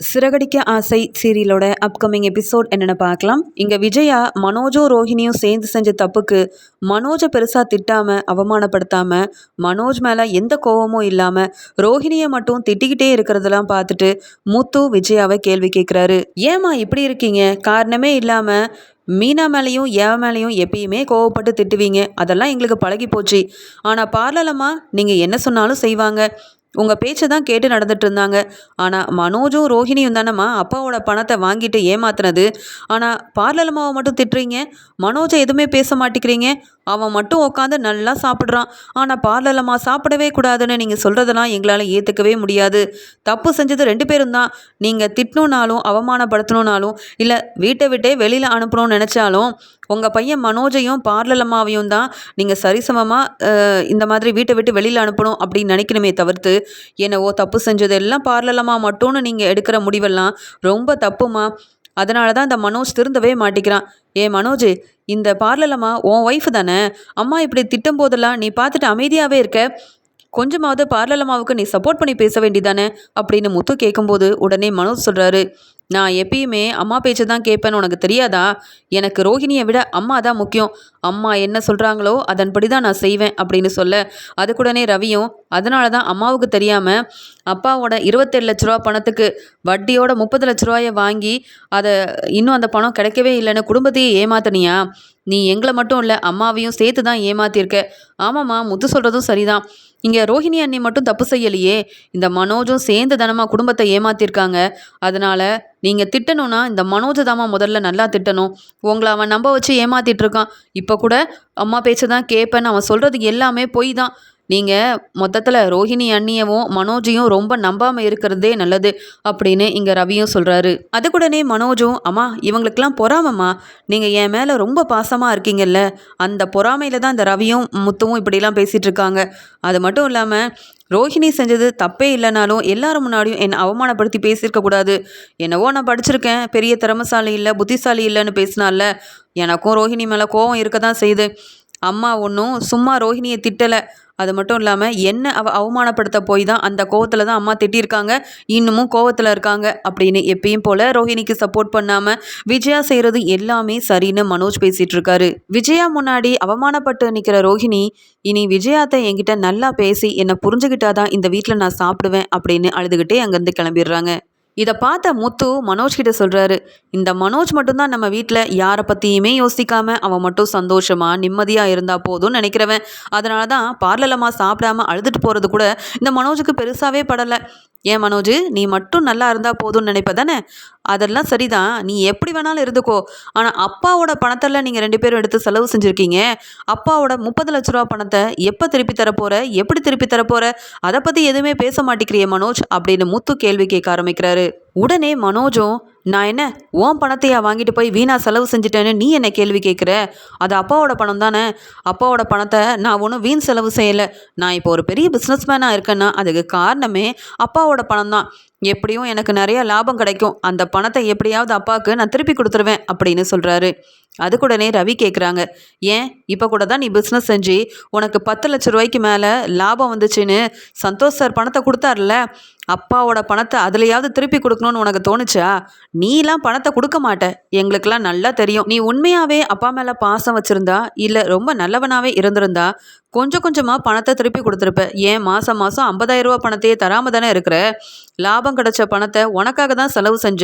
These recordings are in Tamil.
சிறகடிக்க ஆசை சீரியலோட அப்கமிங் எபிசோட் என்னென்னு பார்க்கலாம். இங்கே விஜயா மனோஜோ ரோஹிணியும் சேர்ந்து செஞ்ச தப்புக்கு மனோஜை பெருசாக திட்டாமல் அவமானப்படுத்தாமல் மனோஜ் மேலே எந்த கோவமும் இல்லாமல் ரோஹிணியை மட்டும் திட்டிக்கிட்டே இருக்கிறதெல்லாம் பார்த்துட்டு முத்து விஜயாவை கேள்வி கேட்குறாரு ஏம்மா இப்படி இருக்கீங்க? காரணமே இல்லாமல் மீனா மேலேயும் ஏவ மேலேயும் எப்பயுமே கோவப்பட்டு திட்டுவீங்க. அதெல்லாம் எங்களுக்கு பழகி போச்சு ஆனால் பார்லலம்மா நீங்கள் என்ன சொன்னாலும் செய்வாங்க. உங்கள் பேச்சை தான் கேட்டு நடந்துட்டு இருந்தாங்க. ஆனால் மனோஜும் ரோஹிணியும் தானம்மா அப்பாவோட பணத்தை வாங்கிட்டு ஏமாத்துனது. ஆனால் பார்லர் அம்மாவை மட்டும் திட்டுறீங்க? மனோஜை எதுவுமே பேச மாட்டேங்கிறீங்க அவன் மட்டும் உட்காந்து நல்லா சாப்பிட்றான். ஆனால் பார்லர் அம்மா சாப்பிடவே கூடாதுன்னு நீங்கள் சொல்கிறதெல்லாம் எங்களால் ஏற்றுக்கவே முடியாது. தப்பு செஞ்சது ரெண்டு பேரும் தான் நீங்கள் திட்டணுன்னாலும் அவமானப்படுத்தணுன்னாலும் இல்லை வீட்டை விட்டே வெளியில் அனுப்பணும்னு நினச்சாலும் உங்கள் பையன் மனோஜையும் பார்லர் அம்மாவையும் தான் நீங்கள் சரிசமமாக இந்த மாதிரி வீட்டை விட்டு வெளியில் அனுப்பணும் அப்படின்னு நினைக்கணுமே தவிர்த்து என்னவோ தப்பு செஞ்சதெல்லாம் பார்லலம்மா மட்டும்னு நீங்கள் எடுக்கிற முடிவெல்லாம் ரொம்ப தப்புமா அதனால தான் இந்த மனோஜ் திருந்தவே மாட்டிக்கிறான் ஏ மனோஜ் இந்த பார்லலம்மா உன் ஒய்ஃப் தானே? அம்மா இப்படி திட்டும் போதெல்லாம் நீ பார்த்துட்டு அமைதியாகவே இருக்க. கொஞ்சமாவது பார்லலம்மாவுக்கு நீ சப்போர்ட் பண்ணி பேச வேண்டிதானே அப்படின்னு முத்து கேட்கும்போது உடனே மனோஜ் சொல்கிறாரு நான் எப்பயுமே அம்மா பேச்சை தான் கேட்பேன்னு உனக்கு தெரியாதா? எனக்கு ரோஹிணியை விட அம்மா தான் முக்கியம். அம்மா என்ன சொல்கிறாங்களோ அதன்படி தான் நான் செய்வேன் அப்படின்னு சொல்ல. அதுக்குடனே ரவியும் அதனால தான் அம்மாவுக்கு தெரியாமல் அப்பாவோட இருபத்தேழு லட்ச ரூபா பணத்துக்கு வட்டியோட முப்பது லட்ச ரூபாயை வாங்கி அதை இன்னும் அந்த பணம் கிடைக்கவே இல்லைன்னு குடும்பத்தையே ஏமாத்தினியா? நீ எங்களை மட்டும் இல்லை அம்மாவையும் சேர்த்து தான் ஏமாத்திருக்க. ஆமாம்மா முத்து சொல்கிறதும் சரிதான். இங்கே ரோஹிணி அண்ணி மட்டும் தப்பு செய்யலையே. இந்த மனோஜும் சேர்ந்து தனமாக குடும்பத்தை ஏமாத்திருக்காங்க. அதனால் நீங்கள் திட்டணும்னா இந்த மனோஜை தாமா முதல்ல நல்லா திட்டணும். உங்களை அவன் நம்ப வச்சு ஏமாத்திட்டு இருக்கான். இப்போ கூட அம்மா பேச்சை தான் கேட்பேன்னு அவன் சொல்கிறது எல்லாமே பொய் தான். நீங்கள் மொத்தத்தில் ரோஹிணி அண்ணியவும் மனோஜையும் ரொம்ப நம்பாமல் இருக்கிறதே நல்லது அப்படின்னு இங்கே ரவியும் சொல்கிறாரு அதுக்கூடனே மனோஜும் அம்மா இவங்களுக்கெல்லாம் பொறாமம்மா. நீங்கள் என் மேலே ரொம்ப பாசமாக இருக்கீங்கல்ல. அந்த பொறாமையில் தான் இந்த ரவியும் முத்துவும் இப்படிலாம் பேசிகிட்டு இருக்காங்க. அது மட்டும் இல்லாமல் ரோஹிணி செஞ்சது தப்பே இல்லைனாலும் எல்லாரும் முன்னாடியும் என்னை அவமானப்படுத்தி பேசியிருக்க கூடாது. என்னவோ நான் படிச்சிருக்கேன். பெரிய திறமசாலி இல்லை புத்திசாலி இல்லைன்னு பேசினால எனக்கும் ரோஹிணி மேலே கோவம் இருக்க தான் செய்யுது. அம்மா ஒன்றும் சும்மா ரோஹிணியை திட்டலை. அது மட்டும் இல்லாமல் என்ன அவ அவமானப்படுத்த போய் தான் அந்த கோவத்தில் தான் அம்மா திட்டியிருக்காங்க இன்னமும் கோவத்தில் இருக்காங்க அப்படின்னு எப்பயும் போல் ரோஹிணிக்கு சப்போர்ட் பண்ணாமல் விஜயா செய்கிறது எல்லாமே சரின்னு மனோஜ் பேசிகிட்டு இருக்காரு. விஜயா முன்னாடி அவமானப்பட்டு நிற்கிற ரோஹிணி இனி விஜயாத்தை என்கிட்ட நல்லா பேசி என்னை புரிஞ்சுக்கிட்டாதான் இந்த வீட்டில் நான் சாப்பிடுவேன் அப்படின்னு அழுதுகிட்டே அங்கேருந்து கிளம்பிடுறாங்க. இதை பார்த்த முத்து மனோஜ் கிட்ட சொல்கிறாரு இந்த மனோஜ் மட்டும்தான் நம்ம வீட்டில் யாரை பற்றியுமே யோசிக்காமல் அவன் மட்டும் சந்தோஷமாக நிம்மதியாக இருந்தால் போதும்னு நினைக்கிறவன். அதனால தான் பார்லலமாக சாப்பிடாம அழுதுட்டு போகிறது கூட இந்த மனோஜுக்கு பெருசாகவே படலை. ஏன் மனோஜ் நீ மட்டும் நல்லா இருந்தால் போதும்னு நினைப்ப தானே? அதெல்லாம் சரிதான். நீ எப்படி வேணாலும் இருந்துக்கோ. ஆனால் அப்பாவோட பணத்தெல்லாம் நீங்கள் ரெண்டு பேரும் எடுத்து செலவு செஞ்சுருக்கீங்க. அப்பாவோட முப்பது லட்ச ரூபா பணத்தை எப்போ திருப்பி தரப்போகிற எப்படி திருப்பி தரப்போகிற அதை பற்றி எதுவுமே பேச மாட்டேங்கிறிய மனோஜ் அப்படின்னு முத்து கேள்வி கேட்க ஆரம்பிக்கிறாரு. உடனே மனோஜும் நான் என்ன ஓன் பணத்தையா வாங்கிட்டு போய் வீணா செலவு செஞ்சுட்டேன்னு நீ என்ன கேள்வி கேட்குற? அது அப்பாவோட பணம் தானே. அப்பாவோட பணத்தை நான் ஒன்றும் வீண் செலவு செய்யலை. நான் இப்போ ஒரு பெரிய பிஸ்னஸ்மேனாக இருக்கேன்னா அதுக்கு காரணமே அப்பாவோட பணம் தான். எப்படியும் எனக்கு நிறைய லாபம் கிடைக்கும். அந்த பணத்தை எப்படியாவது அப்பாவுக்கு நான் திருப்பி கொடுத்துருவேன் அப்படின்னு சொல்கிறாரு அதுக்குடனே ரவி கேட்குறாங்க ஏன்? இப்போ கூட தான் நீ பிஸ்னஸ் செஞ்சு உனக்கு பத்து லட்ச ரூபாய்க்கு மேலே லாபம் வந்துச்சுன்னு சந்தோஷ் சார் பணத்தை கொடுத்தாருல அப்பாவோட பணத்தை அதுலையாவது திருப்பி கொடுக்கணும்னு உனக்கு தோணுச்சா? நீலாம் பணத்தை கொடுக்க மாட்ட. எங்களுக்கெல்லாம் நல்லா தெரியும். நீ உண்மையாகவே அப்பா மேலே பாசம் வச்சுருந்தா இல்லை ரொம்ப நல்லவனாகவே இருந்திருந்தா கொஞ்சம் கொஞ்சமாக பணத்தை திருப்பி கொடுத்துருப்ப. ஏன் மாதம் மாதம் ஐம்பதாயிரம் ரூபா பணத்தையே தராமல் தானே இருக்கிற? லாபம் கிடைச்ச பணத்தை உனக்காக தான் செலவு செஞ்ச.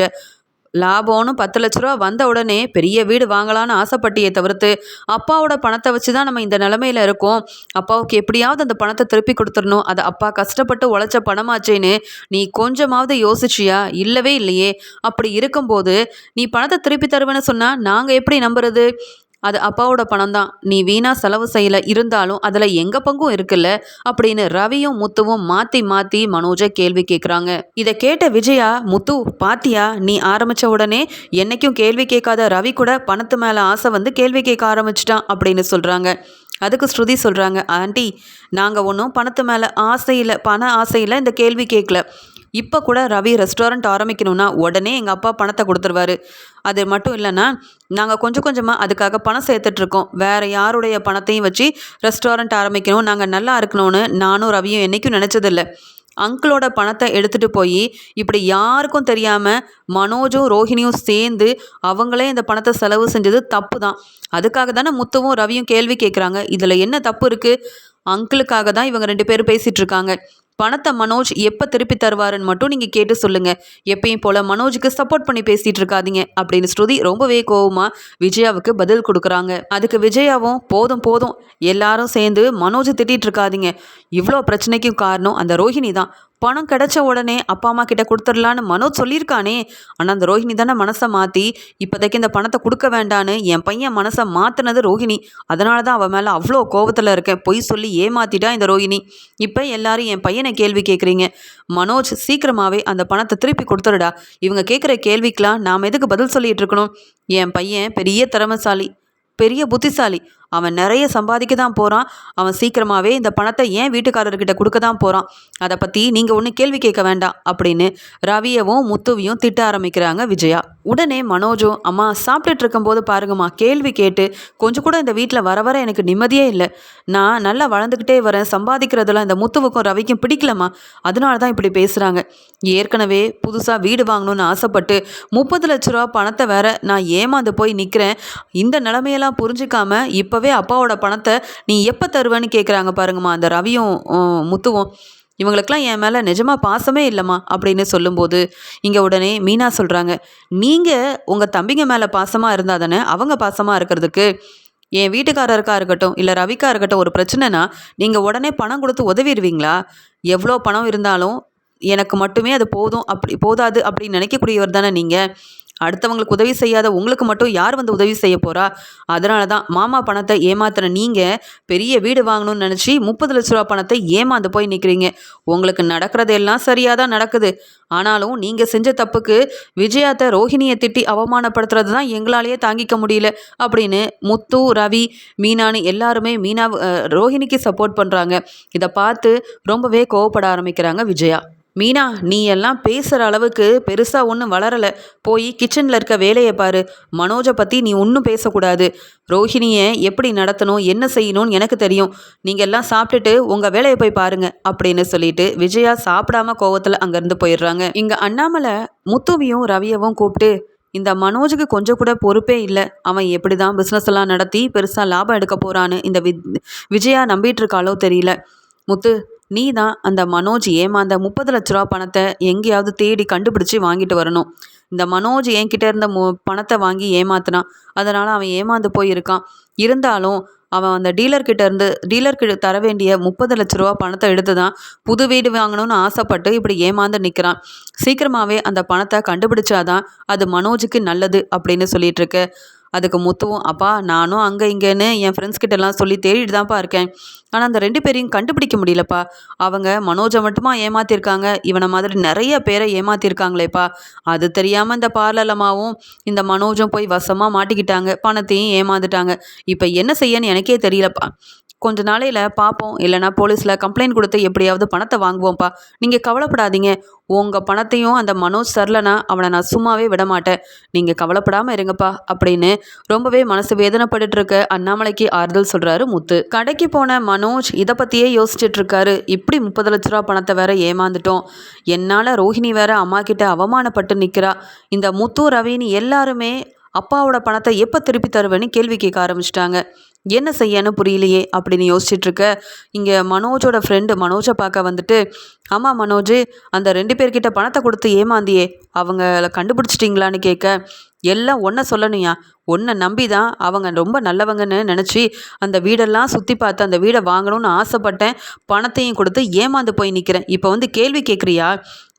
லாபம்னு பத்து லட்ச ரூபா வந்த உடனே பெரிய வீடு வாங்கலான்னு ஆசைப்பட்டியே தவிர்த்து அப்பாவோட பணத்தை வச்சு தான் நம்ம இந்த நிலமையில இருக்கோம். அப்பாவுக்கு எப்படியாவது அந்த பணத்தை திருப்பி கொடுத்துடணும். அது அப்பா கஷ்டப்பட்டு உழைச்ச பணமாச்சேன்னு நீ கொஞ்சமாவது யோசிச்சியா? இல்லவே இல்லையே. அப்படி இருக்கும்போது நீ பணத்தை திருப்பி தருவேன்னு சொன்னால் நாங்கள் எப்படி நம்புறது? அது அப்பாவோட பணம் தான் நீ வீணா செலவு செய்யல இருந்தாலும் அதில் எங்கள் பங்கும் இருக்குல்ல? அப்படின்னு ரவியும் முத்துவும் மாற்றி மாற்றி மனோஜை கேள்வி கேட்குறாங்க இதை கேட்ட விஜயா முத்து பாத்தியா? நீ ஆரம்பித்த உடனே என்னைக்கும் கேள்வி கேட்காத ரவி கூட பணத்து மேலே ஆசை வந்து கேள்வி கேட்க ஆரம்பிச்சிட்டான் அப்படின்னு சொல்கிறாங்க அதுக்கு ஸ்ருதி சொல்கிறாங்க ஆண்டி நாங்கள் ஒன்றும் பணத்து மேலே ஆசையில் பண ஆசையில் இந்த கேள்வி கேட்கல. இப்போ கூட ரவி ரெஸ்டாரண்ட் ஆரம்பிக்கணும்னா உடனே எங்கள் அப்பா பணத்தை கொடுத்துருவாரு. அது மட்டும் இல்லைன்னா நாங்கள் கொஞ்சம் கொஞ்சமாக அதுக்காக பணம் சேர்த்துட்ருக்கோம். வேறு யாருடைய பணத்தையும் வச்சு ரெஸ்டாரண்ட் ஆரம்பிக்கணும். நாங்கள் நல்லா இருக்கணும்னு நானும் ரவியும் என்றைக்கும் நினச்சதில்ல. அங்கிளோட பணத்தை எடுத்துகிட்டு போய் இப்படி யாருக்கும் தெரியாமல் மனோஜும் ரோஹிணியும் சேர்ந்து அவங்களே இந்த பணத்தை செலவு செஞ்சது தப்பு தான் அதுக்காக தானே முத்துவும் ரவியும் கேள்வி கேட்குறாங்க இதில் என்ன தப்பு இருக்குது அங்கிளுக்காக தான் இவங்க ரெண்டு பேரும் பேசிகிட்டு இருக்காங்க பணத்தை மனோஜ் எப்போ திருப்பி தருவாருன்னு மட்டும் நீங்கள் கேட்டு சொல்லுங்கள் எப்பயும் போல் மனோஜுக்கு சப்போர்ட் பண்ணி பேசிகிட்டு இருக்காதீங்க அப்படின்னு ஸ்ருதி ரொம்பவே கோவமாக விஜயாவுக்கு பதில் கொடுக்குறாங்க. அதுக்கு விஜயாவும் போதும் போதும் எல்லாரும் சேர்ந்து மனோஜை திட்டிகிட்டு இருக்காதீங்க. இவ்வளோ பிரச்சனைக்கும் காரணம் அந்த ரோஹிணி தான். பணம் கிடைச்ச உடனே அப்பா அம்மா கிட்ட கொடுத்துடலான்னு மனோஜ் சொல்லியிருக்கானே. ஆனால் அந்த ரோஹிணி தானே மனசை மாற்றி இப்போதைக்கு இந்த பணத்தை கொடுக்க வேண்டான்னு என் பையன் மனசை மாற்றினது ரோஹிணி. அதனால தான் அவன் மேலே அவ்வளோ கோபத்தில் இருக்கேன். பொய் சொல்லி ஏமாத்திட்டா இந்த ரோஹிணி. இப்போ எல்லாரும் என் பையனை கேள்வி கேட்குறீங்க மனோஜ் சீக்கிரமாகவே அந்த பணத்தை திருப்பி கொடுத்துருடா இவங்க கேட்குற கேள்விக்கெலாம் நாம் எதுக்கு பதில் சொல்லிகிட்டு இருக்கணும்? என் பையன் பெரிய திறமைசாலி பெரிய புத்திசாலி. அவன் நிறைய சம்பாதிக்க தான் போகிறான் அவன் சீக்கிரமாகவே இந்த பணத்தை ஏன் வீட்டுக்காரர்கிட்ட கொடுக்க தான் போகிறான் அதை பற்றி நீங்கள் ஒன்றும் கேள்வி கேட்க வேண்டாம் அப்படின்னு ரவியவும் முத்துவையும் திட்ட ஆரம்பிக்கிறாங்க விஜயா. உடனே மனோஜும் அம்மா சாப்பிட்டுட்டு இருக்கும்போது பாருங்கம்மா கேள்வி கேட்டு கொஞ்சம் கூட இந்த வீட்டில் வர வர எனக்கு நிம்மதியே இல்லை. நான் நல்லா வளர்ந்துக்கிட்டே வரேன். சம்பாதிக்கிறதெல்லாம் இந்த முத்துவுக்கும் ரவிக்கும் பிடிக்கலம்மா. அதனால தான் இப்படி பேசுகிறாங்க ஏற்கனவே புதுசாக வீடு வாங்கணும்னு ஆசைப்பட்டு முப்பது லட்ச ரூபா பணத்தை வேற நான் ஏமாந்து போய் நிற்கிறேன் இந்த நிலமையெல்லாம் புரிஞ்சிக்காம இப்போவே அப்பாவோட பணத்தை நீ எப்போ தருவேன்னு கேட்குறாங்க பாருங்கம்மா. அந்த ரவியும் முத்துவும் இவங்களுக்கெல்லாம் என் மேலே நிஜமாக பாசமே இல்லைம்மா அப்படின்னு சொல்லும்போது இங்கே உடனே மீனா சொல்கிறாங்க நீங்கள் உங்கள் தம்பிங்க மேலே பாசமாக இருந்தால் தானே அவங்க பாசமாக இருக்கிறதுக்கு? என் வீட்டுக்காரருக்கா இருக்கட்டும் இல்லை ரவிக்கா இருக்கட்டும் ஒரு பிரச்சனைனா நீங்கள் உடனே பணம் கொடுத்து உதவிடுவீங்களா? எவ்வளோ பணம் இருந்தாலும் எனக்கு மட்டுமே அது போதும் அப்படி போதாது அப்படின்னு நினைக்கக்கூடியவர் தானே நீங்கள் அடுத்தவங்களுக்கு உதவி செய்யாத உங்களுக்கு மட்டும் யார் வந்து உதவி செய்ய போகிறா அதனால தான் மாமா பணத்தை ஏமாத்துற நீங்கள் பெரிய வீடு வாங்கணும்னு நினச்சி முப்பது லட்ச ரூபா பணத்தை ஏமாந்து போய் நிற்கிறீங்க உங்களுக்கு நடக்கிறது எல்லாம் சரியாக தான் நடக்குது. ஆனாலும் நீங்கள் செஞ்ச தப்புக்கு விஜயாத்தை ரோஹிணியை திட்டி அவமானப்படுத்துறது தான் எங்களாலேயே தாங்கிக்க முடியல அப்படின்னு முத்து ரவி மீனான்னு எல்லாருமே மீனா ரோஹிணிக்கு சப்போர்ட் பண்ணுறாங்க இதை பார்த்து ரொம்பவே கோவப்பட ஆரம்பிக்கிறாங்க விஜயா. மீனா நீ எல்லாம் பேசுகிற அளவுக்கு பெருசாக ஒன்றும் வளரலை. போய் கிச்சனில் இருக்க வேலையை பாரு. மனோஜை பற்றி நீ ஒன்றும் பேசக்கூடாது. ரோஹிணியை எப்படி நடத்தணும் என்ன செய்யணும்னு எனக்கு தெரியும். நீங்கள் எல்லாம் சாப்பிட்டுட்டு உங்கள் வேலையை போய் பாருங்க அப்படின்னு சொல்லிட்டு விஜயா சாப்பிடாம கோவத்தில் அங்கேருந்து போயிடுறாங்க. இங்கே அண்ணாமலை முத்துவையும் ரவியவும் கூப்பிட்டு இந்த மனோஜுக்கு கொஞ்சம் கூட பொறுப்பே இல்லை. அவன் எப்படி தான் பிஸ்னஸ் எல்லாம் நடத்தி பெருசாக லாபம் எடுக்க போகிறான்னு இந்த வி விஜயா நம்பிட்டு இருக்காளோ தெரியல. முத்து நீ தான் அந்த மனோஜ் ஏமாந்த முப்பது லட்ச ரூபா பணத்தை எங்கேயாவது தேடி கண்டுபிடிச்சி வாங்கிட்டு வரணும். இந்த மனோஜ் என்கிட்ட இருந்த மு பணத்தை வாங்கி ஏமாத்தினான் அதனால் அவன் ஏமாந்து போயிருக்கான். இருந்தாலும் அவன் அந்த டீலர்கிட்ட இருந்து டீலர்கிட்ட தர வேண்டிய முப்பது லட்ச ரூபா பணத்தை எடுத்து தான் புது வீடு வாங்கணும்னு ஆசைப்பட்டு இப்படி ஏமாந்து நிற்கிறான் சீக்கிரமாகவே அந்த பணத்தை கண்டுபிடிச்சாதான் அது மனோஜுக்கு நல்லது அப்படின்னு சொல்லிட்டு இருக்கு. அதுக்கு முத்துவும் அப்பா நானும் அங்கே இங்கேன்னு என் ஃப்ரெண்ட்ஸ் கிட்டலாம் சொல்லி தேடிட்டு தான்ப்பா இருக்கேன். ஆனால் அந்த ரெண்டு பேரையும் கண்டுபிடிக்க முடியலப்பா. அவங்க மனோஜை மட்டுமா ஏமாத்திருக்காங்க? இவனை மாதிரி நிறைய பேரை ஏமாத்திருக்காங்களேப்பா. அது தெரியாமல் இந்த பார்லலமாவும் இந்த மனோஜும் போய் வசமாக மாட்டிக்கிட்டாங்க. பணத்தையும் ஏமாந்துட்டாங்க. இப்போ என்ன செய்யன்னு எனக்கே தெரியலப்பா. கொஞ்ச நாளையில் பார்ப்போம் இல்லைனா போலீஸில் கம்ப்ளைண்ட் கொடுத்து எப்படியாவது பணத்தை வாங்குவோம்ப்பா. நீங்கள் கவலைப்படாதீங்க. உங்கள் பணத்தையும் அந்த மனோஜ் தரலனா அவனை நான் சும்மாவே விட மாட்டேன். நீங்கள் கவலைப்படாமல் இருங்கப்பா அப்படின்னு ரொம்பவே மனசு வேதனைப்பட்டு இருக்க அண்ணாமலைக்கு ஆறுதல் சொல்கிறாரு முத்து. கடைக்கு போன மனோஜ் இதை பற்றியே யோசிச்சுட்டு இருக்காரு. இப்படி முப்பது லட்ச ரூபா பணத்தை வேற ஏமாந்துட்டோம். என்னால் ரோஹிணி வேற அம்மா கிட்ட அவமானப்பட்டு நிற்கிறா இந்த முத்து ரவின்னு எல்லாருமே அப்பாவோட பணத்தை எப்போ திருப்பி தருவேன்னு கேள்வி கேட்க ஆரம்பிச்சிட்டாங்க. என்ன செய்யன்னு புரியலையே அப்படின்னு யோசிச்சுட்டு இருக்க இங்கே மனோஜோட ஃப்ரெண்டு மனோஜை பார்க்க வந்துட்டு ஆமாம் மனோஜ் அந்த ரெண்டு பேர்கிட்ட பணத்தை கொடுத்து ஏமாந்தியே அவங்கள கண்டுபிடிச்சிட்டிங்களான்னு கேட்க எல்லாம் ஒன்றை சொல்லணுயா ஒன்றை நம்பி தான் அவங்க ரொம்ப நல்லவங்கன்னு நினச்சி அந்த வீடெல்லாம் சுற்றி பார்த்து அந்த வீடை வாங்கணும்னு ஆசைப்பட்டேன். பணத்தையும் கொடுத்து ஏமாந்து போய் நிற்கிறேன் இப்போ வந்து கேள்வி கேட்குறியா?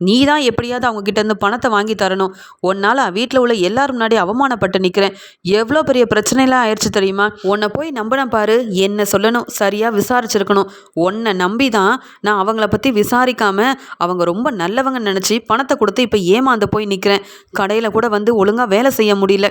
நீ தான் எப்படியாவது அவங்க இருந்து பணத்தை வாங்கி தரணும். உன்னால் வீட்டில் உள்ள எல்லாரும் முன்னாடி அவமானப்பட்டு நிற்கிறேன் எவ்வளோ பெரிய பிரச்சனைலாம் ஆயிடுச்சு தெரியுமா? உன்னை போய் நம்பின பாரு. என்ன சொல்லணும்? சரியாக விசாரிச்சிருக்கணும். உன்னை நம்பி தான் நான் அவங்கள பற்றி விசாரிக்காமல் அவங்க ரொம்ப நல்லவங்கன்னு நினச்சி பணத்தை கொடுத்து இப்போ ஏமாந்து போய் நிற்கிறேன் கடையில் கூட வந்து ஒழுங்காக வேலை செய்ய முடியல.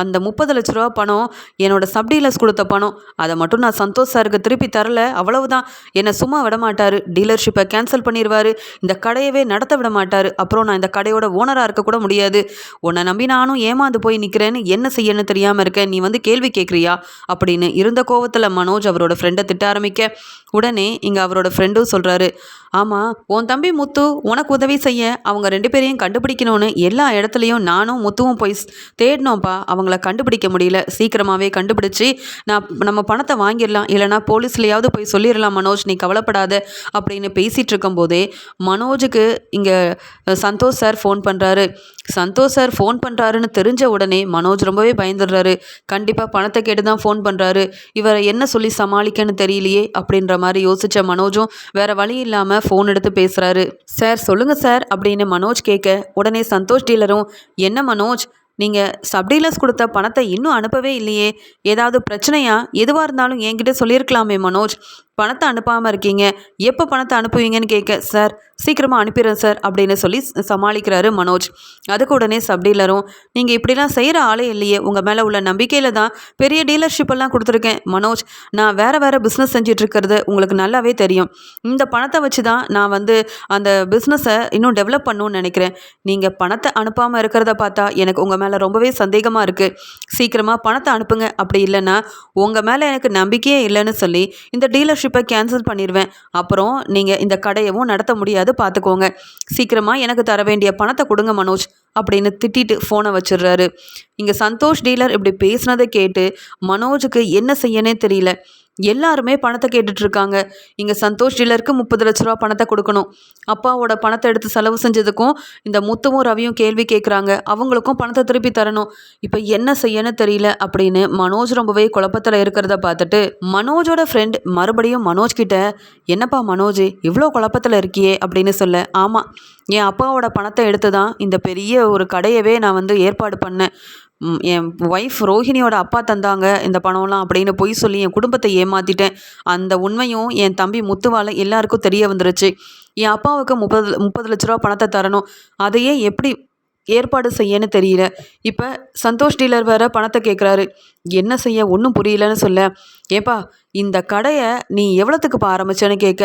அந்த முப்பது லட்ச ரூபா பணம் என்னோட சப்டீலர்ஸ் கொடுத்த பணம் அதை மட்டும் நான் சந்தோஷ் சாருக்கு திருப்பி தரல. அவ்வளவுதான். என்னை சும்மா விட மாட்டார் டீலர்ஷிப்பை கேன்சல் பண்ணிடுவார் இந்த கடையவே நடத்த விட மாட்டார். அப்புறம் நான் இந்த கடையோட ஓனராக இருக்க கூட முடியாது. உன்னை நம்பி நானும் ஏமாந்து போய் நிற்கிறேன்னு என்ன செய்யணும்னு தெரியாமல் இருக்கேன் நீ வந்து கேள்வி கேட்குறியா அப்படின்னு இருந்த கோவத்தில் மனோஜ் அவரோட ஃப்ரெண்டை திட்ட ஆரம்பிக்க உடனே இங்கே அவரோட ஃப்ரெண்டும் சொல்கிறாரு ஆமாம் உன் தம்பி முத்து உனக்கு உதவி செய்ய அவங்க ரெண்டு பேரையும் கண்டுபிடிக்கணும்னு எல்லா இடத்துலையும் நானும் முத்துவும் போய் தேடினோம்ப்பா. அவங்கள கண்டுபிடிக்க முடியல. சீக்கிரமாகவே கண்டுபிடிச்சி நான் நம்ம பணத்தை வாங்கிடலாம். இல்லைனா போலீஸ்லையாவது போய் சொல்லிடலாம் மனோஜ். நீ கவலைப்படாத அப்படின்னு பேசிகிட்டு இருக்கும்போதே மனோஜுக்கு இங்கே சந்தோஷ் சார் ஃபோன் பண்ணுறாரு சந்தோஷ் சார் ஃபோன் பண்ணுறாருன்னு தெரிஞ்ச உடனே மனோஜ் ரொம்பவே பயந்துடுறாரு. கண்டிப்பாக பணத்தை கேட்டு தான் ஃபோன் பண்ணுறாரு இவரை என்ன சொல்லி சமாளிக்கன்னு தெரியலையே அப்படின்ற மாதிரி யோசிச்ச மனோஜும் வேற வழி இல்லாமல் ஃபோன் எடுத்து பேசுகிறாரு சார் சொல்லுங்கள் சார் அப்படின்னு மனோஜ் கேட்க உடனே சந்தோஷ் டீலரும் என்ன மனோஜ் நீங்கள் சப்டீலர்ஸ் கொடுத்த பணத்தை இன்னும் அனுப்பவே இல்லையே. ஏதாவது பிரச்சனையா? எதுவாக இருந்தாலும் என்கிட்ட சொல்லியிருக்கலாமே மனோஜ். பணத்தை அனுப்பாமல் இருக்கீங்க. எப்போ பணத்தை அனுப்புவீங்கன்னு கேட்க சார் சீக்கிரமாக அனுப்பிடுறேன் சார் அப்படின்னு சொல்லி சமாளிக்கிறாரு மனோஜ். அதுக்கு உடனே சப்டீலரும் நீங்கள் இப்படிலாம் செய்கிற ஆளே இல்லையே. உங்கள் மேலே உள்ள நம்பிக்கையில் தான் பெரிய டீலர்ஷிப் எல்லாம் கொடுத்துருக்கேன். மனோஜ் நான் வேறு வேறு பிஸ்னஸ் செஞ்சிட்ருக்கிறது உங்களுக்கு நல்லாவே தெரியும். இந்த பணத்தை வச்சு தான் நான் வந்து அந்த பிஸ்னஸை இன்னும் டெவலப் பண்ணணும்னு நினைக்கிறேன். நீங்கள் பணத்தை அனுப்பாமல் இருக்கிறத பார்த்தா எனக்கு உங்கள் மேலே ரொம்பவே சந்தேகமாக இருக்குது சீக்கிரமாக பணத்தை அனுப்புங்க. அப்படி இல்லைன்னா உங்கள் மேலே எனக்கு நம்பிக்கையே இல்லைன்னு சொல்லி இந்த டீலர்ஷிப் மெம்பர்ஷிப்பை கேன்சல் பண்ணிடுவேன் அப்புறம் நீங்கள் இந்த கடையவும் நடத்த முடியாது பார்த்துக்கோங்க சீக்கிரமாக எனக்கு தர வேண்டிய பணத்தை கொடுங்க மனோஜ் அப்படின்னு திட்டிட்டு ஃபோனை வச்சிடுறாரு. இங்கே சந்தோஷ் டீலர் இப்படி பேசுனதை கேட்டு மனோஜுக்கு என்ன செய்யனே தெரியல. எல்லாருமே பணத்தை கேட்டுட்டு இருக்காங்க இங்கே சந்தோஷ் டீலருக்கு முப்பது லட்ச ரூபா பணத்தை கொடுக்கணும். அப்பாவோட பணத்தை எடுத்து செலவு செஞ்சதுக்கும் இந்த முத்துவும் ரவியும் கேள்வி கேட்குறாங்க அவங்களுக்கும் பணத்தை திருப்பி தரணும். இப்போ என்ன செய்யன்னு தெரியல அப்படின்னு மனோஜ் ரொம்பவே குழப்பத்தில் இருக்கிறத பார்த்துட்டு மனோஜோட ஃப்ரெண்ட் மறுபடியும் மனோஜ் கிட்ட என்னப்பா மனோஜ் இவ்வளோ குழப்பத்தில் இருக்கியே? அப்படின்னு சொல்ல ஆமாம் என் அப்பாவோட பணத்தை எடுத்து தான் இந்த பெரிய ஒரு கடையவே நான் வந்து ஏற்பாடு பண்ணேன். என் ஒய்ஃப் ரோஹிணியோட அப்பா தந்தாங்க இந்த பணம்லாம் அப்படின்னு பொய் சொல்லி என் குடும்பத்தை ஏமாத்திட்டேன். அந்த உண்மையும் என் தம்பி முத்துவால எல்லாருக்கும் தெரிய வந்துருச்சு. என் அப்பாவுக்கு முப்பது முப்பது லட்ச ரூபா பணத்தை தரணும். அதையே எப்படி ஏற்பாடு செய்யன்னு தெரியல. இப்போ சந்தோஷ் டீலர் வேற பணத்தை கேட்குறாரு என்ன செய்ய? ஒன்றும் புரியலன்னு சொல்ல. ஏப்பா இந்த கடையை நீ எவ்வளோத்துக்குப்பா ஆரம்பிச்சேன்னு கேட்க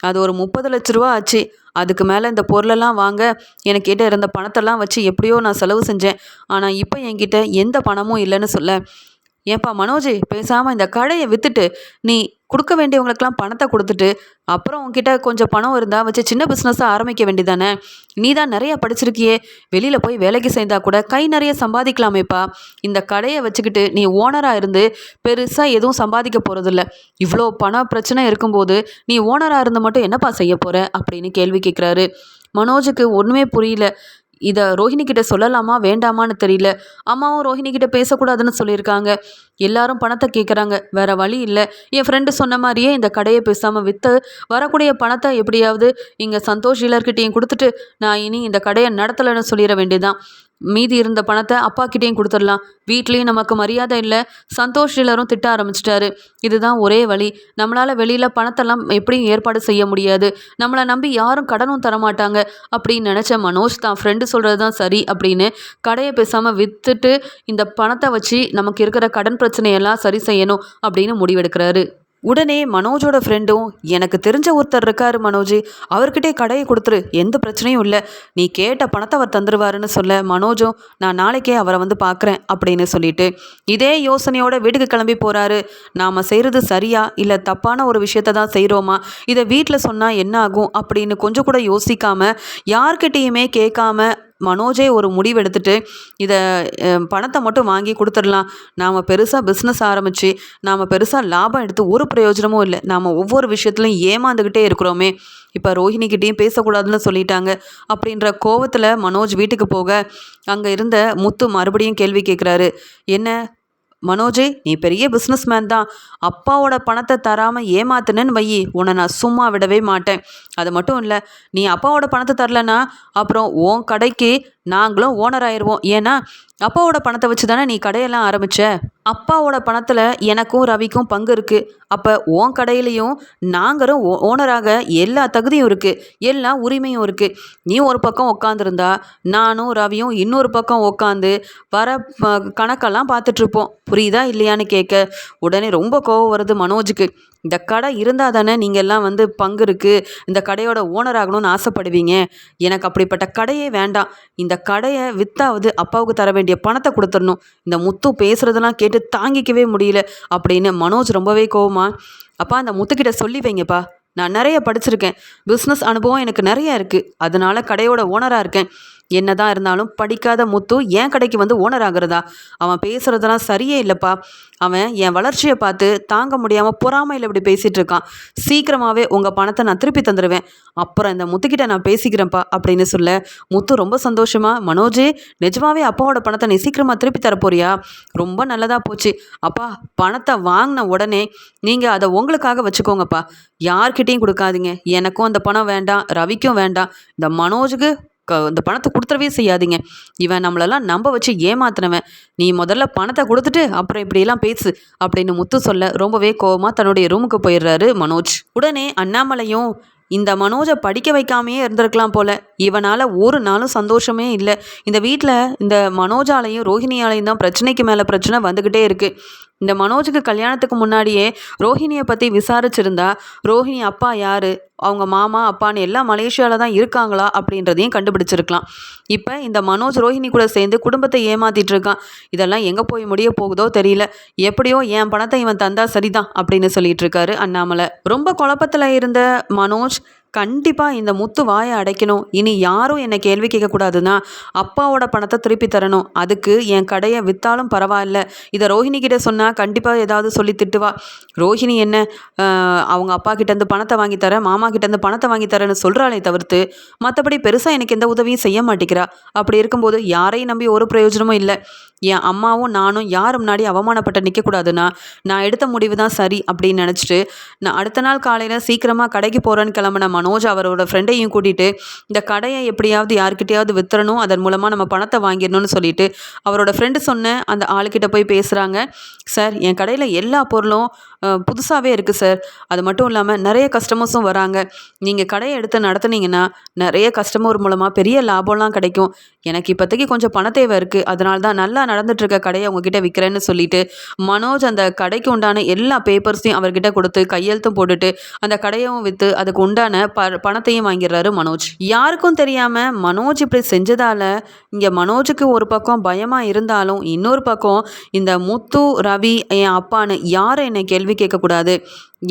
அது ஒரு முப்பது லட்ச ரூபா ஆச்சு. அதுக்கு மேலே இந்த பொருளெல்லாம் வாங்க எனக்கிட்ட இருந்த பணத்தெல்லாம் வச்சு எப்படியோ நான் செலவு செஞ்சேன். ஆனால் இப்போ என்கிட்ட எந்த பணமும் இல்லைன்னு சொல்ல. ஏன்பா மனோஜ் பேசாமல் இந்த கடையை விற்றுட்டு நீ கொடுக்க வேண்டியவங்களுக்கெல்லாம் பணத்தை கொடுத்துட்டு அப்புறம் உங்ககிட்ட கொஞ்சம் பணம் இருந்தால் வச்சு சின்ன பிஸ்னஸாக ஆரம்பிக்க வேண்டியதானே நீ தான் நிறைய படிச்சிருக்கியே. வெளியில் போய் வேலைக்கு சேர்ந்தா கூட கை நிறைய சம்பாதிக்கலாமேப்பா. இந்த கடையை வச்சுக்கிட்டு நீ ஓனராக இருந்து பெருசாக எதுவும் சம்பாதிக்க போகிறதில்ல இவ்வளோ பண பிரச்சனை இருக்கும்போது நீ ஓனராக இருந்து மட்டும் என்னப்பா செய்ய போகிற அப்படின்னு கேள்வி கேட்குறாரு மனோஜுக்கு ஒன்றுமே புரியல. இதை ரோஹிணி கிட்ட சொல்லலாமா வேண்டாமான்னு தெரியல. அம்மாவும் ரோஹிணி கிட்ட பேசக்கூடாதுன்னு சொல்லியிருக்காங்க. எல்லாரும் பணத்தை கேட்குறாங்க வேற வழி இல்லை. என் ஃப்ரெண்டு சொன்ன மாதிரியே இந்த கடையை பேசாமல் விற்று வரக்கூடிய பணத்தை எப்படியாவது இங்கே சந்தோஷ் டீலர்கிட்டையும் கொடுத்துட்டு நான் இனி இந்த கடையை நடத்தலைன்னு சொல்லிட வேண்டியதுதான். மீதி இருந்த பணத்தை அப்பா கிட்டேயும் கொடுத்துடலாம். வீட்லேயும் நமக்கு மரியாதை இல்லை. சந்தோஷ் டீலரும் திட்ட ஆரம்பிச்சிட்டாரு. இதுதான் ஒரே வழி. நம்மளால் வெளியில் பணத்தெல்லாம் எப்படியும் ஏற்பாடு செய்ய முடியாது. நம்மளை நம்பி யாரும் கடனும் தரமாட்டாங்க. அப்படின்னு நினச்ச மனோஜ் தான் ஃப்ரெண்டு சொல்கிறது தான் சரி அப்படின்னு கடையை பேசாமல் விற்றுட்டு இந்த பணத்தை வச்சு நமக்கு இருக்கிற கடன் பிரச்சனையெல்லாம் சரி செய்யணும் அப்படின்னு முடிவெடுக்கிறாரு. உடனே மனோஜோட ஃப்ரெண்டும் எனக்கு தெரிஞ்ச ஒருத்தர் இருக்காரு மனோஜ் அவர்கிட்டே கடையை கொடுத்துரு எந்த பிரச்சனையும் இல்லை. நீ கேட்ட பணத்தை அவர் தந்துடுவாருன்னு சொல்ல மனோஜும் நான் நாளைக்கே அவரை வந்து பார்க்குறேன் அப்படின்னு சொல்லிட்டு இதே யோசனையோட வீட்டுக்கு கிளம்பி போகிறாரு நாம் செய்கிறது சரியா இல்லை தப்பான ஒரு விஷயத்த தான் செய்கிறோமா இதை வீட்டில் சொன்னால் என்ன ஆகும் அப்படின்னு கொஞ்சம் கூட யோசிக்காமல் யார்கிட்டேயுமே கேட்காம மனோஜே ஒரு முடிவெடுத்துட்டு இதை பணத்தை மட்டும் வாங்கி கொடுத்துடலாம். நாம் பெருசாக பிஸ்னஸ் ஆரம்பித்து நாம் பெருசாக லாபம் எடுத்து ஒரு பிரயோஜனமும் இல்லை. நாம் ஒவ்வொரு விஷயத்துலையும் ஏமாந்துக்கிட்டே இருக்கிறோமே. இப்போ ரோஹிணிக்கிட்டேயும் பேசக்கூடாதுன்னு சொல்லிட்டாங்க. அப்படின்ற கோவத்தில் மனோஜ் வீட்டுக்கு போக அங்கே இருந்த முத்து மறுபடியும் கேள்வி கேட்குறாரு என்ன? மனோஜே நீ பெரிய பிஸ்னஸ்மேன் தான். அப்பாவோட பணத்தை தராமல் ஏமாத்தினேன்னு வையி. உன்னை நான் சும்மா விடவே மாட்டேன். அது மட்டும் இல்லை நீ அப்பாவோட பணத்தை தரலனா அப்புறம் உன் கடைக்கு நாங்களும் ஓனர் ஆயிடுவோம் ஏன்னா அப்பாவோட பணத்தை வச்சு தானே நீ கடையெல்லாம் ஆரம்பிச்ச? அப்பாவோட பணத்தில் எனக்கும் ரவிக்கும் பங்கு இருக்குது அப்போ உன் கடையிலையும் நாங்களும் ஓ ஓனராக எல்லா தகுதியும் இருக்குது எல்லா உரிமையும் இருக்குது நீ ஒரு பக்கம் உட்காந்துருந்தா நானும் ரவியும் இன்னொரு பக்கம் உட்காந்து வர கணக்கெல்லாம் பார்த்துட்ருப்போம் புரியுதா இல்லையான்னு கேட்க உடனே ரொம்ப கோவம் வருது மனோஜுக்கு. இந்த கடை இருந்தால் தானே நீங்கள் எல்லாம் வந்து பங்கு இருக்குது இந்த கடையோட ஓனர் ஆகணும்னு ஆசைப்படுவீங்க. எனக்கு அப்படிப்பட்ட கடையே வேண்டாம். இந்த கடையை வித்தாவது அப்பாவுக்கு தர வேண்டிய பணத்தை கொடுத்துடணும். இந்த முத்து பேசுகிறதெல்லாம் கேட்டு தாங்கிக்கவே முடியல அப்படின்னு மனோஜ் ரொம்பவே கோவமா அப்பா அந்த முத்துக்கிட்ட சொல்லி வைங்கப்பா. நான் நிறைய படிச்சிருக்கேன். பிஸ்னஸ் அனுபவம் எனக்கு நிறைய இருக்குது அதனால கடையோட ஓனராக இருக்கேன். என்னதான் இருந்தாலும் படிக்காத முத்து என் கடைக்கு வந்து ஓனர் ஆகுறதா? அவன் பேசுகிறதெல்லாம் சரியே இல்லைப்பா. அவன் என் வளர்ச்சியை பார்த்து தாங்க முடியாமல் பொறாமையில் இப்படி பேசிகிட்டு இருக்கான் சீக்கிரமாகவே உங்கள் பணத்தை நான் திருப்பி தந்துடுவேன் அப்புறம் இந்த முத்துக்கிட்ட நான் பேசிக்கிறேன்ப்பா அப்படின்னு சொல்ல முத்து ரொம்ப சந்தோஷமா? மனோஜே நிஜமாவே அப்பாவோட பணத்தை நீ சீக்கிரமாக திருப்பி தரப்போறியா? ரொம்ப நல்லதாக போச்சு. அப்பா பணத்தை வாங்கின உடனே நீங்கள் அதை உங்களுக்காக வச்சுக்கோங்கப்பா. யார்கிட்டையும் கொடுக்காதீங்க. எனக்கும் அந்த பணம் வேண்டாம் ரவிக்கும் வேண்டாம். இந்த மனோஜுக்கு இந்த பணத்தை கொடுத்துடவே செய்யாதீங்க. இவன் நம்மளெல்லாம் நம்ப வச்சு ஏமாத்தினவன். நீ முதல்ல பணத்தை கொடுத்துட்டு அப்புறம் இப்படியெல்லாம் பேசு அப்படின்னு முத்து சொல்ல ரொம்பவே கோவமாக தன்னுடைய ரூமுக்கு போயிடுறாரு மனோஜ். உடனே அண்ணாமலையும் இந்த மனோஜை படிக்க வைக்காமையே இருந்திருக்கலாம் போல. இவனால் ஒரு நாளும் சந்தோஷமே இல்லை. இந்த வீட்டில் இந்த மனோஜாலையும் ரோஹிணியாலையும் தான் பிரச்சனைக்கு மேலே பிரச்சனை வந்துக்கிட்டே இருக்குது இந்த மனோஜுக்கு கல்யாணத்துக்கு முன்னாடியே ரோஹிணியை பற்றி விசாரிச்சிருந்தா ரோஹிணி அப்பா யார்? அவங்க மாமா அப்பான்னு எல்லாம் மலேசியாவில் தான் இருக்காங்களா? அப்படின்றதையும் கண்டுபிடிச்சிருக்கலாம். இப்போ இந்த மனோஜ் ரோஹிணி கூட சேர்ந்து குடும்பத்தை ஏமாத்திட்டு இருக்கான். இதெல்லாம் எங்கே போய் முடிய போகுதோ தெரியல. எப்படியோ என் பணத்தை இவன் தந்தா சரிதான் அப்படின்னு சொல்லிட்டு இருக்காரு அண்ணாமலை. ரொம்ப குழப்பத்தில் இருந்த மனோஜ் கண்டிப்பாக இந்த முத்து வாயை அடைக்கணும். இனி யாரும் என்னை கேள்வி கேட்கக்கூடாதுன்னா அப்பாவோட பணத்தை திருப்பி தரணும். அதுக்கு என் கடையை விற்றாலும் பரவாயில்ல. இதை ரோஹிணி கிட்ட சொன்னால் கண்டிப்பாக ஏதாவது சொல்லி திட்டுவா. ரோஹிணி என்ன அவங்க அப்பா கிட்டேருந்து பணத்தை வாங்கி தரேன் மாமா கிட்டேருந்து பணத்தை வாங்கி தரேன்னு சொல்கிறாளே தவிர்த்து மற்றபடி பெருசாக எனக்கு எந்த உதவியும் செய்ய மாட்டேங்கிறா. அப்படி இருக்கும்போது யாரையும் நம்பி ஒரு பிரயோஜனமும் இல்லை. என் அம்மாவும் நானும் யார் முன்னாடி அவமானப்பட்டு நிற்கக்கூடாதுன்னா நான் எடுத்த முடிவு தான் சரி அப்படின்னு நினச்சிட்டு நான் அடுத்த நாள் காலையில் சீக்கிரமாக கடைக்கு போகிறேன்னு கிளம்பின மனோஜ் அவரோட ஃப்ரெண்டையும் கூட்டிகிட்டு இந்த கடையை எப்படியாவது யார்கிட்டயாவது வித்துறணும் அதன் மூலமாக நம்ம பணத்தை வாங்கிடணும்னு சொல்லிட்டு அவரோட ஃப்ரெண்டு சொன்ன அந்த ஆளுக்கிட்ட போய் பேசுகிறாங்க சார் என் கடையில் எல்லா பொருளும் புதுசாகவே இருக்குது சார். அது மட்டும் இல்லாமல் நிறைய கஸ்டமர்ஸும் வராங்க. நீங்கள் கடையை எடுத்து நடத்துனீங்கன்னா நிறைய கஸ்டமர் மூலமாக பெரிய லாபம்லாம் கிடைக்கும். எனக்கு இப்போதைக்கு கொஞ்சம் பண தேவை இருக்குது அதனால தான் நல்லா நடந்துட்டுருக்க கடையை உங்ககிட்ட விற்கிறேன்னு சொல்லிட்டு மனோஜ் அந்த கடைக்கு உண்டான எல்லா பேப்பர்ஸையும் அவர்கிட்ட கொடுத்து கையெழுத்தும் போட்டுட்டு அந்த கடையும் விற்று அதுக்கு உண்டான ப பணத்தையும் வாங்கிடுறாரு மனோஜ். யாருக்கும் தெரியாமல் மனோஜ் இப்படி செஞ்சதால இங்கே மனோஜுக்கு ஒரு பக்கம் பயமாக இருந்தாலும் இன்னொரு பக்கம் இந்த முத்து ரவி என் அப்பான்னு யாரும் என்னை கேள்வி கேட்கக்கூடாது.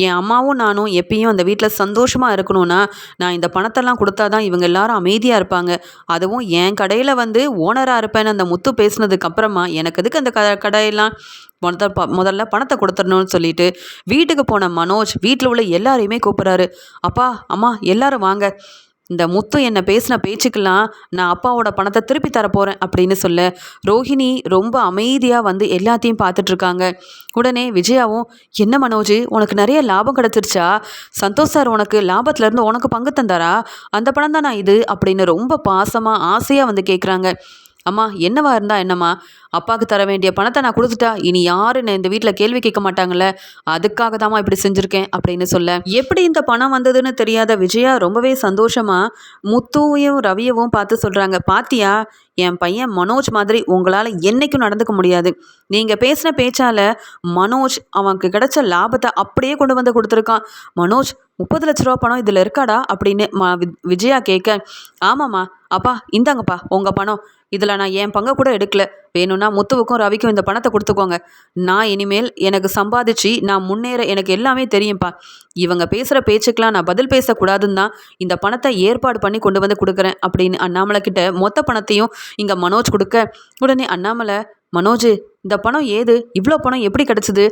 என் அம்மாவும் நானும் எப்பயும் அந்த வீட்டில் சந்தோஷமாக இருக்கணும்னா நான் இந்த பணத்தெல்லாம் கொடுத்தா தான் இவங்க எல்லாரும் அமைதியாக இருப்பாங்க. அதுவும் என் கடையில் வந்து ஓனராக இருப்பேன்னு அந்த முத்து பேசினதுக்கு அப்புறமா எனக்கு எதுக்கு அந்த க கடையெல்லாம் முதல் ப முதல்ல பணத்தை கொடுத்துடணும்னு சொல்லிட்டு வீட்டுக்கு போன மனோஜ் வீட்டில் உள்ள எல்லாரையுமே கூப்பிட்றாரு. அப்பா அம்மா எல்லாரும் வாங்க. இந்த முத்து என்னை பேசின பேச்சுக்கெல்லாம் நான் அப்பாவோட பணத்தை திருப்பி தரப்போகிறேன் அப்படின்னு சொல்ல ரோஹிணி ரொம்ப அமைதியாக வந்து எல்லாத்தையும் பார்த்துட்ருக்காங்க உடனே விஜயாவும் என்ன மனோஜ் உனக்கு நிறைய லாபம் கிடச்சிருச்சா? சந்தோஷ் சார் உனக்கு லாபத்துலேருந்து உனக்கு பங்கு தந்தாரா? அந்த பணம் தானா இது? அப்படின்னு ரொம்ப பாசமாக ஆசையாக வந்து கேட்குறாங்க அம்மா என்னவா இருந்தா என்னம்மா? அப்பாவுக்கு தர வேண்டிய பணத்தை நான் கொடுத்துட்டா இனி யாரும் என்னை இந்த வீட்டில் கேள்வி கேட்க மாட்டாங்கல்ல? அதுக்காக தாமா இப்படி செஞ்சுருக்கேன் அப்படின்னு சொல்ல. எப்படி இந்த பணம் வந்ததுன்னு தெரியாத விஜயா ரொம்பவே சந்தோஷமா முத்துவையும் ரவியவும் பார்த்து சொல்கிறாங்க பாத்தியா என் பையன் மனோஜ் மாதிரி உங்களால் என்னைக்கும் நடந்துக்க முடியாது. நீங்கள் பேசின பேச்சால் மனோஜ் அவனுக்கு கிடைச்ச லாபத்தை அப்படியே கொண்டு வந்து கொடுத்துருக்கான். மனோஜ் முப்பது லட்ச ரூபா பணம் இதில் இருக்காடா? அப்படின்னு மா விஜயா கேட்க. ஆமாம்மா. அப்பா இந்தாங்கப்பா உங்கள் பணம். இதில் நான் என் பங்கை கூட எடுக்கல. வேணும்னா முத்துவுக்கும் ரவிக்கும் இந்த பணத்தை கொடுத்துக்கோங்க. நான் இனிமேல் எனக்கு சம்பாதிச்சு நான் முன்னேற எனக்கு எல்லாமே தெரியும்ப்பா இவங்க பேசுகிற பேச்சுக்கெலாம் நான் பதில் பேசக்கூடாதுன்னு தான் இந்த பணத்தை ஏற்பாடு பண்ணி கொண்டு வந்து கொடுக்குறேன் அப்படின்னு அண்ணாமலை கிட்ட மொத்த பணத்தையும் இங்கே மனோஜ் கொடுக்க. உடனே அண்ணாமலை மனோஜ் இந்த பணம் ஏது? இவ்வளோ பணம் எப்படி கிடச்சிது?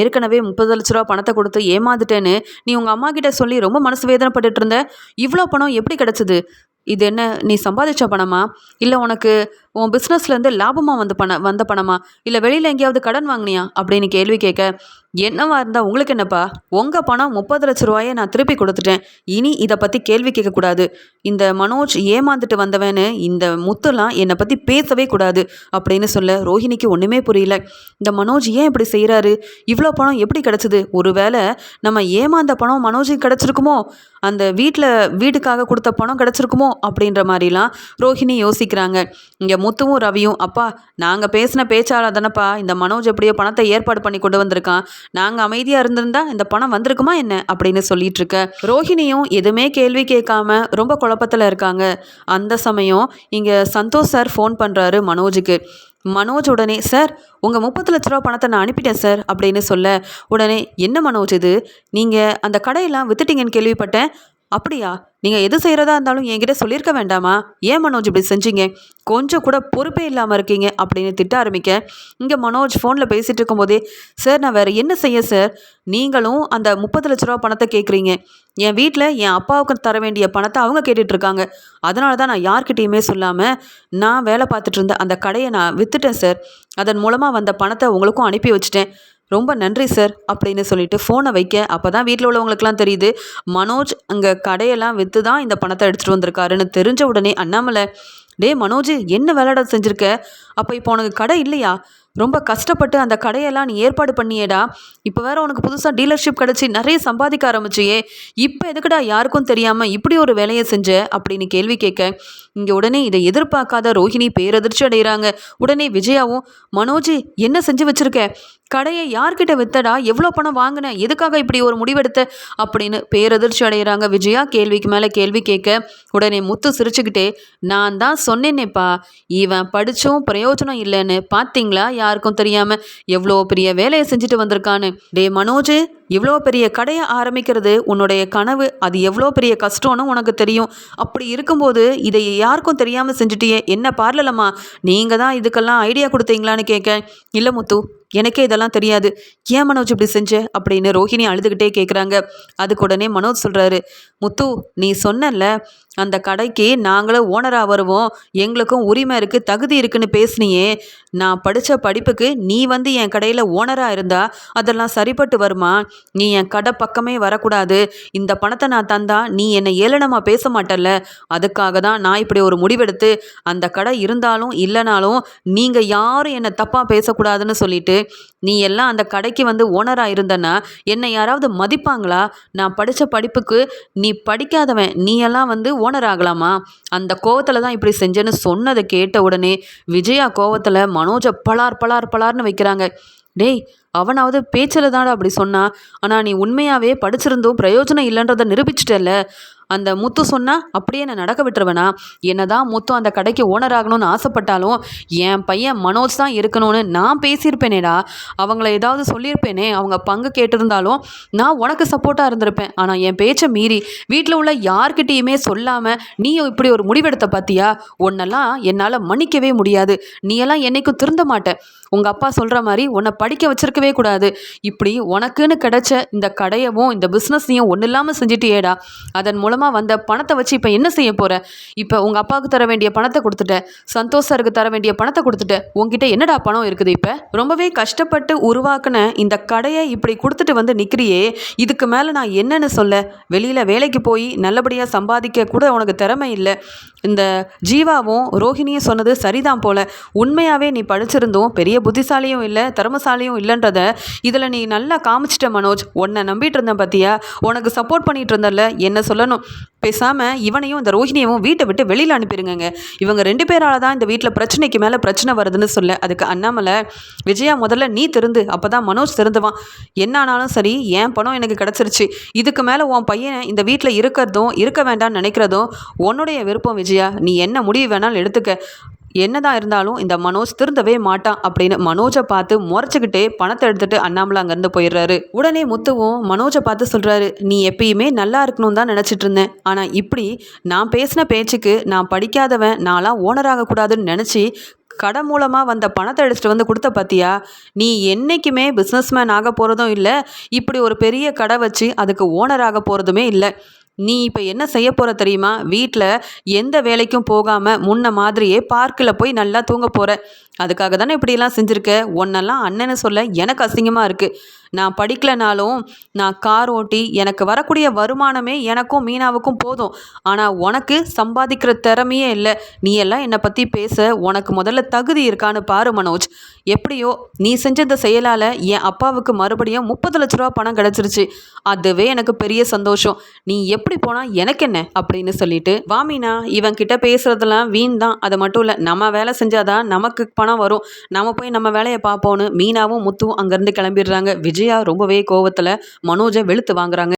ஏற்கனவே முப்பது லட்ச ரூபா பணத்தை கொடுத்து ஏமாந்துட்டேன்னு நீ உங்கள் அம்மா கிட்ட சொல்லி ரொம்ப மனசு வேதனைப்பட்டுட்டு இருந்த. இவ்வளோ பணம் எப்படி கிடச்சிது? இது என்ன நீ சம்பாதிச்ச பணமா? இல்லை உனக்கு உன் பிஸ்னஸ்லேருந்து லாபமாக வந்த பணம் வந்த பணமா? இல்லை வெளியில் எங்கேயாவது கடன் வாங்கினியா? அப்படின்னு கேள்வி கேட்க என்னவா இருந்தால் உங்களுக்கு என்னப்பா? உங்கள் பணம் முப்பது லட்ச ரூபாயை நான் திருப்பி கொடுத்துட்டேன். இனி இதை பற்றி கேள்வி கேட்கக்கூடாது. இந்த மனோஜ் ஏமாந்துட்டு வந்தவன்னு இந்த முத்துலாம் என்னை பற்றி பேசவே கூடாது அப்படின்னு சொல்ல ரோஹிணிக்கு ஒன்றுமே புரியல. இந்த மனோஜ் ஏன் இப்படி செய்கிறாரு இவ்வளோ பணம் எப்படி கிடச்சிது? ஒருவேளை நம்ம ஏமாந்த பணம் மனோஜுக்கு கிடச்சிருக்குமோ? அந்த வீட்டில் வீட்டுக்காக கொடுத்த பணம் கிடச்சிருக்குமோ அப்படின்ற மாதிரிலாம் ரோஹிணி யோசிக்கிறாங்க. இங்கே முத்துவும் ரவியும் அப்பா நாங்கள் பேசின பேச்சாளர் தானேப்பா? இந்த மனோஜ் எப்படியோ பணத்தை ஏற்பாடு பண்ணி கொண்டு வந்திருக்கான். நாங்கள் அமைதியாக இருந்திருந்தா இந்த பணம் வந்திருக்குமா என்ன? அப்படின்னு சொல்லிட்டு இருக்க. ரோஹிணியும் எதுவுமே கேள்வி கேட்காம ரொம்ப குழப்பத்தில் இருக்காங்க. அந்த சமயம் இங்கே சந்தோஷ் சார் ஃபோன் பண்ணுறாரு மனோஜுக்கு. மனோஜ் உடனே சார் உங்கள் முப்பத்து லட்ச ரூபா பணத்தை நான் அனுப்பிட்டேன் சார் அப்படின்னு சொல்ல உடனே என்ன மனோஜ் இது? நீங்கள் அந்த கடையெல்லாம் வித்துட்டீங்கன்னு கேள்விப்பட்டேன். அப்படியா? நீங்கள் எது செய்கிறதா இருந்தாலும் என்கிட்ட சொல்லியிருக்க வேண்டாமா? ஏன் மனோஜ் இப்படி செஞ்சீங்க? கொஞ்சம் கூட பொறுப்பே இல்லாமல் இருக்கீங்க அப்படின்னு திட்ட ஆரம்பிக்க. இங்கே மனோஜ் ஃபோனில் பேசிகிட்டு இருக்கும்போதே சார் நான் வேறு என்ன செய்ய சார்? நீங்களும் அந்த முப்பது லட்ச ரூபா பணத்தை கேட்குறீங்க என் வீட்டில் என் அப்பாவுக்கு தர வேண்டிய பணத்தை அவங்க கேட்டுட்ருக்காங்க அதனால தான் நான் யார்கிட்டேயுமே சொல்லாமல் நான் வேலை பார்த்துட்டு இருந்த அந்த கடையை நான் விற்றுட்டேன் சார். அதன் மூலமாக வந்த பணத்தை உங்களுக்கும் அனுப்பி வச்சுட்டேன். ரொம்ப நன்றி சார் அப்படின்னு சொல்லிட்டு ஃபோனை வைக்க அப்போ தான் வீட்டில் உள்ளவங்களுக்குலாம் தெரியுது. மனோஜ் அங்கே கடையெல்லாம் விற்று தான் இந்த பணத்தை எடுத்துகிட்டு வந்திருக்காருன்னு தெரிஞ்ச உடனே அண்ணாமலை டேய் மனோஜ் என்ன வேலைடா செஞ்சுருக்க? அப்போ இப்போ உனக்கு கடை இல்லையா? ரொம்ப கஷ்டப்பட்டு அந்த கடையெல்லாம் நீ ஏற்பாடு பண்ணியேடா. இப்போ வேற உனக்கு புதுசாக டீலர்ஷிப் கிடச்சி நிறைய சம்பாதிக்க ஆரம்பிச்சியே. இப்போ எதுக்குடா யாருக்கும் தெரியாமல் இப்படி ஒரு வேலையை செஞ்ச? அப்படின்னு கேள்வி கேட்க இங்கே உடனே இதை எதிர்பார்க்காத ரோஹிணி பேரதிர்ச்சி அடைகிறாங்க. உடனே விஜயாவும் மனோஜ் என்ன செஞ்சு வச்சிருக்க? கடையை யார்கிட்ட வித்தடா? எவ்வளோ பணம் வாங்கின? எதுக்காக இப்படி ஒரு முடிவெடுத்த? அப்படின்னு பேரதிர்ச்சி அடைகிறாங்க விஜயா. கேள்விக்கு மேலே கேள்வி கேட்க உடனே முத்து சிரிச்சுக்கிட்டே நான் தான் சொன்னேனேப்பா. இவன் படித்தும் பிரயோஜனம் இல்லைன்னு. பார்த்தீங்களா யாருக்கும் தெரியாமல் எவ்வளோ பெரிய வேலையை செஞ்சுட்டு வந்திருக்கான்னு. டே மனோஜ் இவ்வளோ பெரிய கடையை ஆரம்பிக்கிறது உன்னுடைய கனவு. அது எவ்வளோ பெரிய கஷ்டம்னு உனக்கு தெரியும். அப்படி இருக்கும்போது இதை யாருக்கும் தெரியாமல் செஞ்சுட்டியே? என்ன பார்லலம்மா? நீங்கள் தான் இதுக்கெல்லாம் ஐடியா கொடுத்தீங்களான்னு கேட்க. இல்லை முத்து எனக்கே இதெல்லாம் தெரியாது. ஏன் மனோஜ் இப்படி செஞ்ச? அப்படின்னு ரோஹிணி அழுதுகிட்டே கேட்குறாங்க அதுக்கு உடனே மனோஜ் சொல்கிறாரு முத்து நீ சொன்னல அந்த கடைக்கு நாங்களும் ஓனராக வருவோம். எங்களுக்கும் உரிமை இருக்குது தகுதி இருக்குன்னு பேசுனியே. நான் படித்த படிப்புக்கு நீ வந்து என் கடையில் ஓனராக இருந்தா அதெல்லாம் சரிப்பட்டு வருமா? நீ என் கடை பக்கமே வரக்கூடாது. இந்த பணத்தை நான் தந்தா நீ என்னை ஏளனமாக பேச மாட்டல்ல. அதுக்காக தான் நான் இப்படி ஒரு முடிவெடுத்து அந்த கடை இருந்தாலும் இல்லைனாலும் நீங்கள் யாரும் என்னை தப்பாக பேசக்கூடாதுன்னு சொல்லிட்டு நீ எல்லாம் அந்த கடைக்கு வந்து ஓனராக இருந்தனா என்னை யாராவது மதிப்பாங்களா? நான் படித்த படிப்புக்கு நீ படிக்காதவன். நீ எல்லாம் வந்து ஓனர் ஆகலாமா? அந்த கோவத்தில் தான் இப்படி செஞ்சேன்னு சொன்னதை கேட்ட உடனே விஜயா கோவத்தில் மனோஜை பலார் பலார் பலார்னு வைக்கிறாங்க. டேய் அவனாவது பேச்சில் தான்டா அப்படி சொன்னா. ஆனால் நீ உண்மையாகவே படிச்சிருந்தும் பிரயோஜனம் இல்லைன்றதை நிரூபிச்சிட்டல அந்த முத்து சொன்னால் அப்படியே நான் நடக்க விட்டுருவேனா? என்னதான் முத்து அந்த கடைக்கு ஓனர் ஆகணும்னு ஆசைப்பட்டாலும் என் பையன் மனோஜ் தான் இருக்கணும்னு நான் பேசியிருப்பேனேடா. அவங்கள ஏதாவது சொல்லியிருப்பேனே அவங்க பங்கு கேட்டிருந்தாலும் நான் உனக்கு சப்போர்ட்டாக இருந்திருப்பேன். ஆனால் என் பேச்சை மீறி வீட்டில் உள்ள யார்கிட்டேயுமே சொல்லாமல் நீயும் இப்படி ஒரு முடிவெடுத்த பார்த்தியா உன்னெல்லாம் என்னால் மன்னிக்கவே முடியாது. நீ எல்லாம் என்னைக்கும் திருந்த மாட்டேன் உங்கள் அப்பா சொல்கிற மாதிரி உன்னை படிக்க வச்சிருக்கவே கூடாது. இப்படி உனக்குன்னு கிடைச்ச இந்த கடையவும் இந்த பிஸ்னஸையும் ஒன்றும் இல்லாமல் செஞ்சுட்டியேடா. அதன் மூலமாக வந்த பணத்தை வச்சு இப்போ என்ன செய்ய போகிற இப்போ உங்கள் அப்பாவுக்கு தர வேண்டிய பணத்தை கொடுத்துட்ட சந்தோஷாருக்கு தர வேண்டிய பணத்தை கொடுத்துட்ட உங்ககிட்ட என்னடா பணம் இருக்குது இப்போ? ரொம்பவே கஷ்டப்பட்டு உருவாக்குன இந்த கடையை இப்படி கொடுத்துட்டு வந்து நிற்கிறியே இதுக்கு மேலே நான் என்னன்னு சொல்ல? வெளியில் வேலைக்கு போய் நல்லபடியாக சம்பாதிக்க கூட உனக்கு திறமை இல்லை. இந்த ஜீவாவும் ரோஹிணியும் சொன்னது சரிதான் போல. உண்மையாகவே நீ படிச்சிருந்தும் பெரிய புத்திசாலியும் இல்லை திறமசாலியும் இல்லைன்றத இதில் நீ நல்லா காமிச்சிட்ட மனோஜ். உன்னை நம்பிட்டு இருந்தேன் பார்த்தியா உனக்கு சப்போர்ட் பண்ணிட்டு இருந்தல என்ன சொல்லணும்? பேசாமல் இவனையும் இந்த ரோஹிணியவும் வீட்டை விட்டு வெளியில் அனுப்பிடுங்க இவங்க ரெண்டு பேரால் தான் இந்த வீட்டில் பிரச்சனைக்கு மேலே பிரச்சனை வருதுன்னு சொல்ல. அதுக்கு அண்ணாமலை விஜயா முதல்ல நீ திருந்து. அப்போ தான் மனோஜ் திருந்துவான். என்ன ஆனாலும் சரி என் பணம் எனக்கு கிடச்சிருச்சு? இதுக்கு மேலே உன் பையன் இந்த வீட்டில் இருக்கிறதும் இருக்க வேண்டாம்னு நினைக்கிறதும் உன்னுடைய விருப்பம் விஜயா. நீ என்ன முடிவு வேணாலும் எடுத்துக்க. என்னதான் இருந்தாலும் இந்த மனோஜ் திருந்தவே மாட்டான் அப்படின்னு மனோஜை பார்த்து முறைச்சிக்கிட்டே பணத்தை எடுத்துட்டு அண்ணாமலை அங்கேருந்து போயிடுறாரு. உடனே முத்துவும் மனோஜை பார்த்து சொல்கிறாரு நீ எப்பயுமே நல்லா இருக்கணும் தான் நினச்சிட்டு இருந்தேன். ஆனால் இப்படி நான் பேசின பேச்சுக்கு நான் படிக்காதவன் நான்லாம் ஓனர் ஆகக்கூடாதுன்னு நினச்சி கடை மூலமாக வந்த பணத்தை எடுத்துகிட்டு வந்து கொடுத்த பார்த்தியா நீ என்றைக்குமே பிஸ்னஸ்மேன் ஆக போகிறதும் இல்லை இப்படி ஒரு பெரிய கடை வச்சு அதுக்கு ஓனர் ஆக போகிறதுமே இல்லை. நீ இப்போ என்ன செய்ய போகிற தெரியுமா? வீட்டில் எந்த வேலைக்கும் போகாமல் முன்ன மாதிரியே பார்க்கில் போய் நல்லா தூங்க போகிற அதுக்காக தானே இப்படியெல்லாம் செஞ்சுருக்க? உன்னெல்லாம் அண்ணனை சொல்ல எனக்கு அசிங்கமாக இருக்குது நான் படிக்கலனாலும் நான் கார் ஓட்டி எனக்கு வரக்கூடிய வருமானமே எனக்கும் மீனாவுக்கும் போதும். ஆனால் உனக்கு சம்பாதிக்கிற திறமையே இல்லை. நீ எல்லாம் என்னை பற்றி பேச உனக்கு முதல்ல தகுதி இருக்கான்னு பாரு மனோஜ். எப்படியோ நீ செஞ்ச இந்த செயலால் என் அப்பாவுக்கு மறுபடியும் முப்பது லட்ச ரூபா பணம் கிடச்சிருச்சு. அதுவே எனக்கு பெரிய சந்தோஷம். நீ எப்படி போனால் எனக்கு என்ன? அப்படின்னு சொல்லிட்டு வாமினா இவன் கிட்ட பேசுறதெல்லாம் வீண் தான். அது மட்டும் இல்லை நம்ம வேலை செஞ்சாதான் நமக்கு பணம் வரும். நம்ம போய் நம்ம வேலையை பார்ப்போன்னு மீனாவும் முத்துவும் அங்கேருந்து கிளம்பிடுறாங்க. விஜயா ரொம்பவே கோவத்தில் மனோஜை வெளுத்து வாங்குறாங்க.